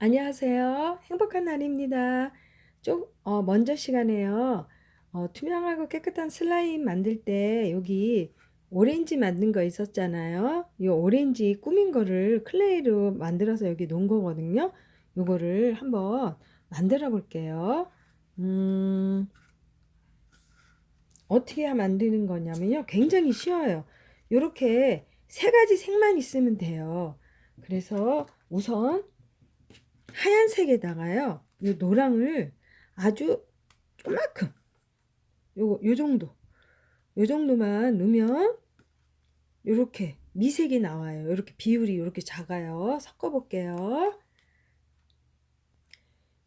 안녕하세요. 행복한 날입니다. 좀, 어, 먼저 시간에요. 어, 투명하고 깨끗한 슬라임 만들 때 여기 오렌지 만든 거 있었잖아요. 이 오렌지 꾸민 거를 클레이로 만들어서 여기 놓은 거거든요. 요거를 한번 만들어 볼게요. 음, 어떻게 만드는 거냐면요. 굉장히 쉬워요. 요렇게 세 가지 색만 있으면 돼요. 그래서 우선 하얀색에다가요. 요 노랑을 아주 조만큼 요거 요 정도 요 정도만 넣으면 요렇게 미색이 나와요. 요렇게 비율이 요렇게 작아요. 섞어 볼게요.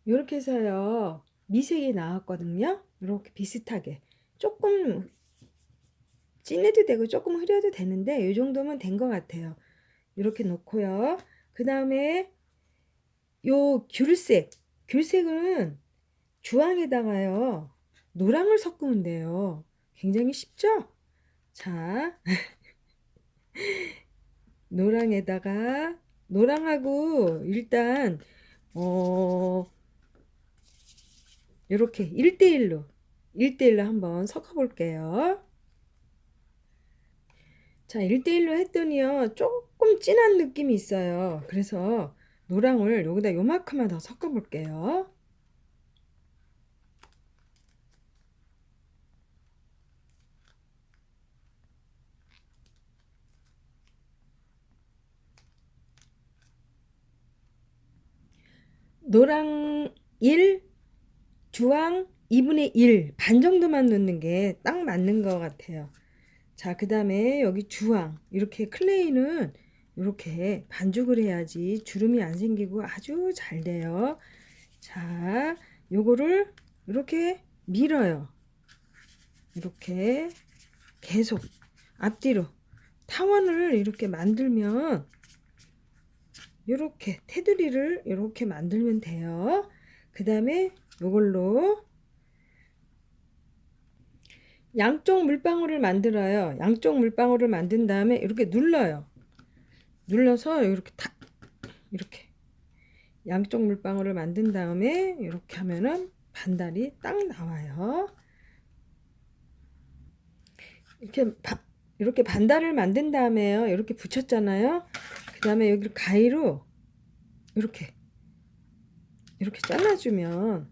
요렇게 해서요. 미색이 나왔거든요. 요렇게 비슷하게 조금 진해도 되고 조금 흐려도 되는데 요 정도면 된 것 같아요. 이렇게 놓고요. 그 다음에 요 귤색, 귤색은 주황에다가요, 노랑을 섞으면 돼요. 굉장히 쉽죠? 자, 노랑에다가, 노랑하고 일단, 어, 이렇게 1대1로, 1대1로 한번 섞어 볼게요. 자, 1대1로 했더니요, 조금 진한 느낌이 있어요. 그래서 노랑을 여기다 요만큼만 더 섞어 볼게요. 노랑 1, 주황 2분의 1, 반 정도만 넣는 게 딱 맞는 것 같아요. 자, 그 다음에 여기 주황, 이렇게 클레이는 이렇게 반죽을 해야지 주름이 안 생기고 아주 잘 돼요. 자, 요거를 이렇게 밀어요. 이렇게 계속 앞뒤로 타원을 이렇게 만들면 이렇게 테두리를 이렇게 만들면 돼요. 그 다음에 요걸로 양쪽 물방울을 만들어요. 양쪽 물방울을 만든 다음에 이렇게 눌러요. 눌러서 이렇게 다 이렇게 양쪽 물방울을 만든 다음에 이렇게 하면은 반달이 딱 나와요. 이렇게 바, 이렇게 반달을 만든 다음에요. 이렇게 붙였잖아요. 그 다음에 여기를 가위로 이렇게 이렇게 잘라주면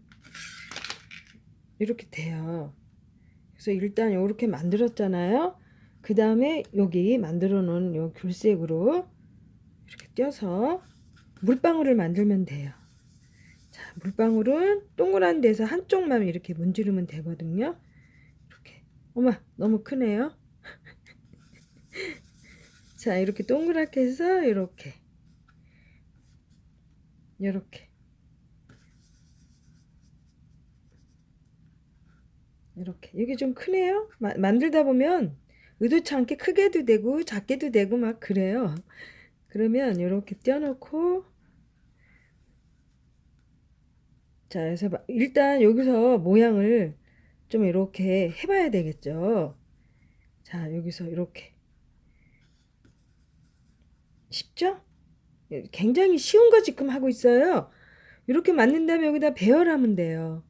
이렇게 돼요. 그래서 일단 이렇게 만들었잖아요. 그 다음에 여기 만들어 놓은 요 귤색으로 이렇게 띄어서 물방울을 만들면 돼요. 자, 물방울은 동그란 데서 한쪽만 이렇게 문지르면 되거든요. 이렇게. 어머, 너무 크네요. 자, 이렇게 동그랗게 해서 이렇게. 이렇게. 이렇게. 이게 좀 크네요. 마, 만들다 보면 의도치 않게 크게도 되고 작게도 되고 막 그래요. 그러면 이렇게 떼어놓고 자 그래서 일단 여기서 모양을 좀 이렇게 해봐야 되겠죠 자 여기서 이렇게 쉽죠? 굉장히 쉬운 거 지금 하고 있어요 이렇게 만든 다음에 여기다 배열하면 돼요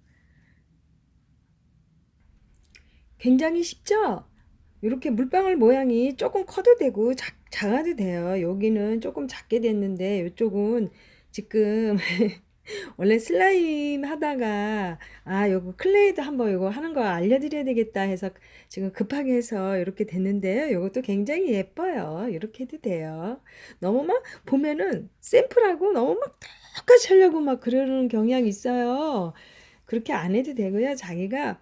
굉장히 쉽죠? 이렇게 물방울 모양이 조금 커도 되고 작, 작아도 돼요. 여기는 조금 작게 됐는데 이쪽은 지금 원래 슬라임 하다가 아 요거 클레이도 한번 이거 하는 거 알려드려야 되겠다 해서 지금 급하게 해서 이렇게 됐는데요. 이것도 굉장히 예뻐요. 이렇게 해도 돼요. 너무 막 보면은 샘플하고 너무 막 똑같이 하려고 막 그러는 경향이 있어요. 그렇게 안 해도 되고요. 자기가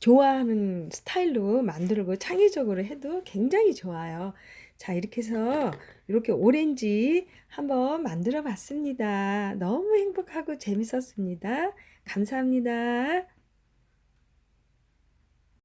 좋아하는 스타일로 만들고 창의적으로 해도 굉장히 좋아요. 자, 이렇게 해서 이렇게 오렌지 한번 만들어 봤습니다. 너무 행복하고 재밌었습니다. 감사합니다.